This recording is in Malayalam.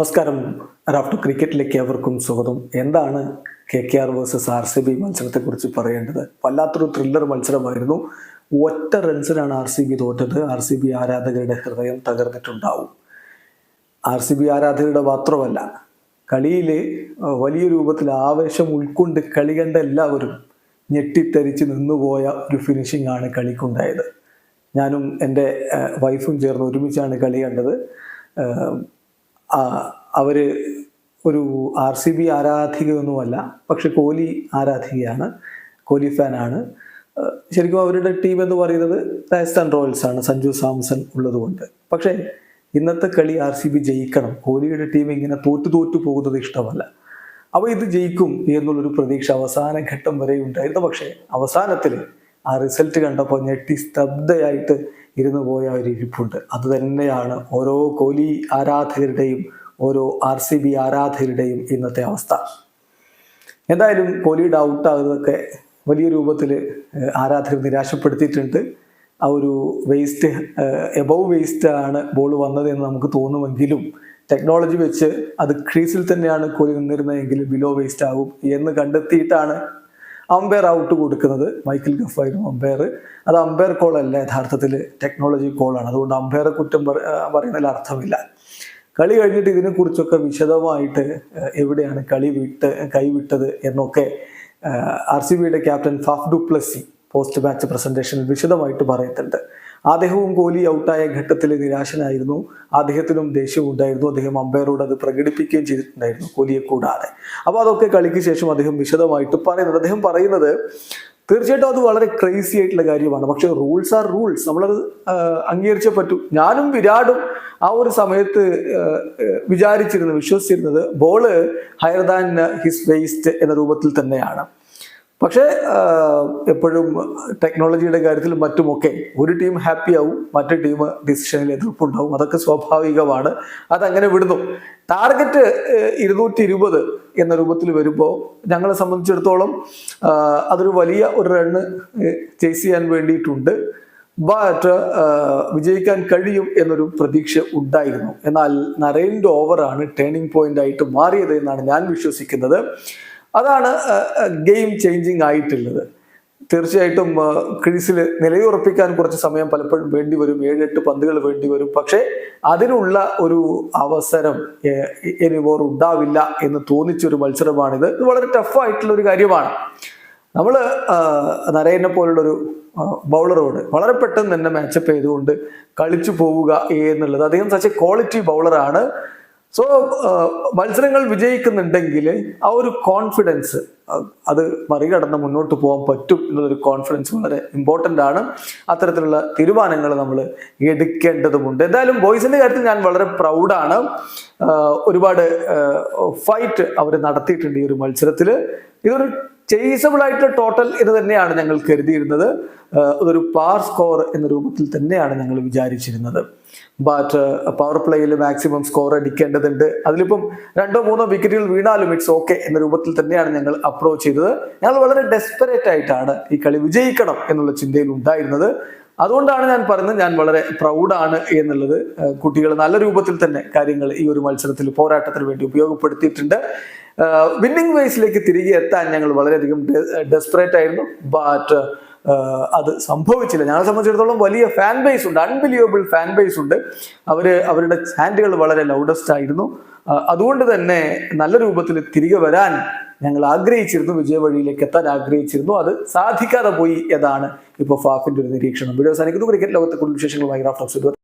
നമസ്കാരം. റാഫ്റ്റർ ക്രിക്കറ്റിലേക്ക് അവർക്കും സ്വാഗതം. എന്താണ് K K R versus R C B മത്സരത്തെ കുറിച്ച് പറയേണ്ടത്? വല്ലാത്തൊരു ത്രില്ലർ മത്സരമായിരുന്നു. ഒറ്റ റൺസിനാണ് ആർ സി ബി തോറ്റത്. ആർ സി ബി ആരാധകരുടെ ഹൃദയം തകർന്നിട്ടുണ്ടാവും. ആർ സി ബി ആരാധകരുടെ മാത്രമല്ല കളിയിൽ വലിയ രൂപത്തിൽ ആവേശം ഉൾക്കൊണ്ട് കളി കണ്ട എല്ലാവരും ഞെട്ടിത്തെരിച്ച് നിന്നുപോയ ഒരു ഫിനിഷിംഗ് ആണ് കളിക്കുണ്ടായത്. ഞാനും എന്റെ വൈഫും ചേർന്ന് ഒരുമിച്ചാണ് കളി കണ്ടത്. അവർ ഒരു ആർ സി ബി ആരാധികയൊന്നുമല്ല പക്ഷെ കോഹ്ലി ആരാധികയാണ് കോഹ്ലി ഫാനാണ്. ശരിക്കും അവരുടെ ടീം എന്ന് പറയുന്നത് രാജസ്ഥാൻ റോയൽസ് ആണ് സഞ്ജു സാംസൺ ഉള്ളതുകൊണ്ട്. പക്ഷേ ഇന്നത്തെ കളി ആർ സി ബി ജയിക്കണം കോഹ്ലിയുടെ ടീം ഇങ്ങനെ തോറ്റു തോറ്റു പോകുന്നത് ഇഷ്ടമല്ല. അപ്പോൾ ഇത് ജയിക്കും എന്നുള്ളൊരു പ്രതീക്ഷ അവസാന ഘട്ടം വരെ ഉണ്ടായിരുന്നു. പക്ഷേ അവസാനത്തിൽ ആ റിസൾട്ട് കണ്ടപ്പോൾ ഞെട്ടി സ്തബ്ധയായിട്ട് ഇരുന്നു പോയ ഒരു ഇരിപ്പുണ്ട്. അത് തന്നെയാണ് ഓരോ കോലി ആരാധകരുടെയും ഓരോ ആർ സി ബി ആരാധകരുടെയും ഇന്നത്തെ അവസ്ഥ. എന്തായാലും കോഹ്ലിയുടെ ഔട്ടാകുന്നതൊക്കെ വലിയ രൂപത്തിൽ ആരാധകർ നിരാശപ്പെടുത്തിയിട്ടുണ്ട്. ആ ഒരു വേസ്റ്റ് എബവ് വേസ്റ്റ് ആണ് ബോൾ വന്നത് എന്ന് നമുക്ക് തോന്നുമെങ്കിലും ടെക്നോളജി വെച്ച് അത് ക്രീസിൽ തന്നെയാണ് കോഹ്ലി നിന്നിരുന്നതെങ്കിൽ ബിലോ വേസ്റ്റ് ആകും എന്ന് കണ്ടെത്തിയിട്ടാണ് അമ്പയർ ഔട്ട് കൊടുക്കുന്നത് മൈക്കിൾ ഗഫായിരുന്നു അമ്പയർ അത് അമ്പയർ കോൾ അല്ല യഥാർത്ഥത്തിൽ ടെക്നോളജി കോളാണ് അതുകൊണ്ട് അമ്പയറെ കുറ്റം പറ- പറയുന്നതിൽ അർത്ഥമില്ല. കളി കഴിഞ്ഞിട്ട് ഇതിനെക്കുറിച്ചൊക്കെ വിശദമായിട്ട് എവിടെയാണ് കളി വിട്ട് കൈവിട്ടത് എന്നൊക്കെ ആർ സി ബിയുടെ captain Faf du du Plessis post match പ്രസന്റേഷനിൽ വിശദമായിട്ട് പറയുന്നുണ്ട് അദ്ദേഹവും കോഹ്ലി ഔട്ടായ ഘട്ടത്തിൽ നിരാശനായിരുന്നു. അദ്ദേഹത്തിനും ദേഷ്യവും ഉണ്ടായിരുന്നു. അദ്ദേഹം അമ്പയറോട് അത് പ്രകടിപ്പിക്കുകയും ചെയ്തിട്ടുണ്ടായിരുന്നു കോഹ്ലിയെ കൂടാതെ. അപ്പോൾ അതൊക്കെ കളിക്ക് ശേഷം അദ്ദേഹം വിശദമായിട്ട് പറയുന്നത് അദ്ദേഹം പറയുന്നത് തീർച്ചയായിട്ടും അത് വളരെ ക്രേസി ആയിട്ടുള്ള കാര്യമാണ്. പക്ഷെ റൂൾസ് ആർ റൂൾസ് നമ്മളത് അംഗീകരിച്ചേ പറ്റൂ. ഞാനും വിരാടും ആ ഒരു സമയത്ത് വിചാരിച്ചിരുന്നത് വിശ്വസിച്ചിരുന്നത് ball higher than his waist എന്ന രൂപത്തിൽ തന്നെയാണ്. പക്ഷേ എപ്പോഴും ടെക്നോളജിയുടെ കാര്യത്തിലും മറ്റുമൊക്കെ ഒരു ടീം ഹാപ്പി ആവും മറ്റു ടീം ഡിസിഷനിൽ എതിർപ്പുണ്ടാവും. അതൊക്കെ സ്വാഭാവികമാണ്. അതങ്ങനെ വിടുന്നു. ടാർഗറ്റ് ഇരുന്നൂറ്റി ഇരുപത് എന്ന രൂപത്തിൽ വരുമ്പോൾ ഞങ്ങളെ സംബന്ധിച്ചിടത്തോളം അതൊരു വലിയ ഒരു റണ്ണ് ചേസ് ചെയ്യാൻ വേണ്ടിയിട്ടുണ്ട്. ബട്ട് വിജയിക്കാൻ കഴിയും എന്നൊരു പ്രതീക്ഷ ഉണ്ടായിരുന്നു. എന്നാൽ നരേന്റെ ഓവറാണ് ടേണിംഗ് പോയിന്റ് ആയിട്ട് മാറിയത് എന്നാണ് ഞാൻ വിശ്വസിക്കുന്നത്. അതാണ് ഗെയിം ചേഞ്ചിങ് ആയിട്ടുള്ളത്. തീർച്ചയായിട്ടും ക്രീസിൽ നിലയുറപ്പിക്കാൻ കുറച്ച് സമയം പലപ്പോഴും വേണ്ടി വരും. ഏഴെട്ട് പന്തുകൾ വേണ്ടി വരും. പക്ഷേ അതിനുള്ള ഒരു അവസരം വേറെ ഉണ്ടാവില്ല എന്ന് തോന്നിച്ചൊരു മത്സരമാണിത്. ഇത് വളരെ ടഫായിട്ടുള്ള ഒരു കാര്യമാണ്. നമ്മൾ നരേനെ പോലുള്ളൊരു ബൗളറോട് വളരെ പെട്ടെന്ന് തന്നെ മാച്ചപ്പ് ചെയ്തുകൊണ്ട് കളിച്ചു പോവുക എന്നുള്ളത്. അദ്ദേഹം സച്ച് ക്വാളിറ്റി ബൗളറാണ് സോ മത്സരങ്ങൾ വിജയിക്കുന്നുണ്ടെങ്കിൽ ആ ഒരു കോൺഫിഡൻസ് അത് മറികടന്ന് മുന്നോട്ട് പോകാൻ പറ്റും എന്നുള്ളൊരു കോൺഫിഡൻസ് വളരെ ഇമ്പോർട്ടന്റ് ആണ്. അത്തരത്തിലുള്ള തീരുമാനങ്ങൾ നമ്മൾ എടുക്കേണ്ടതുമുണ്ട്. എന്തായാലും ബോയ്സിന്റെ കാര്യത്തിൽ ഞാൻ വളരെ പ്രൗഡാണ് ഒരുപാട് ഫൈറ്റ് അവർ നടത്തിയിട്ടുണ്ട് ഈ ഒരു മത്സരത്തിൽ ഇതൊരു ചേസബിൾ ആയിട്ടുള്ള ടോട്ടൽ എന്ന് തന്നെയാണ് ഞങ്ങൾ കരുതിയിരുന്നത്. ഒരു പാർ സ്കോർ എന്ന രൂപത്തിൽ തന്നെയാണ് ഞങ്ങൾ വിചാരിച്ചിരുന്നത്. ബട്ട് പവർ പ്ലേയിൽ മാക്സിമം സ്കോർ അടിക്കേണ്ടതുണ്ട്. അതിലിപ്പം രണ്ടോ മൂന്നോ വിക്കറ്റുകൾ വീണാലും ഇറ്റ്സ് ഓക്കെ എന്ന രൂപത്തിൽ തന്നെയാണ് ഞങ്ങൾ അപ്രോച്ച് ചെയ്തത്. ഞങ്ങൾ വളരെ ഡെസ്പെറേറ്റ് ആയിട്ടാണ് ഈ കളി വിജയിക്കണം എന്നുള്ള ചിന്തയിൽ ഉണ്ടായിരുന്നത്. അതുകൊണ്ടാണ് ഞാൻ പറയുന്നത് ഞാൻ വളരെ പ്രൗഡാണ് എന്നുള്ളത്. കുട്ടികൾ നല്ല രൂപത്തിൽ തന്നെ കാര്യങ്ങൾ ഈ ഒരു മത്സരത്തിൽ പോരാട്ടത്തിന് വേണ്ടി ഉപയോഗപ്പെടുത്തിയിട്ടുണ്ട്. വിന്നിംഗ് വേസിലേക്ക് തിരികെ എത്താൻ ഞങ്ങൾ വളരെയധികം ഡെസ്പറേറ്റ് ആയിരുന്നു. ബട്ട് അത് സംഭവിച്ചില്ല. ഞങ്ങളെ സംബന്ധിച്ചിടത്തോളം വലിയ ഫാൻ ബേസ് ഉണ്ട് അൺബിലീവബിൾ ഫാൻ ബേസ് ഉണ്ട്. അവർ അവരുടെ ചാൻഡുകൾ വളരെ ലൗഡസ്റ്റ് ആയിരുന്നു. അതുകൊണ്ട് തന്നെ നല്ല രൂപത്തിൽ തിരികെ വരാൻ ഞങ്ങൾ ആഗ്രഹിച്ചിരുന്നു. വിജയവഴിയിലേക്ക് എത്താൻ ആഗ്രഹിച്ചിരുന്നു. അത് സാധിക്കാതെ പോയി എന്നാണ് ഇപ്പോൾ ഫാഫിന്റെ ഒരു നിരീക്ഷണം. വീഡിയോ സാധിക്കുന്നു ക്രിക്കറ്റ് ലോകത്തെ കൂടുതൽ വിശേഷങ്ങളുമായി റാഫ്റ്റോക്സ്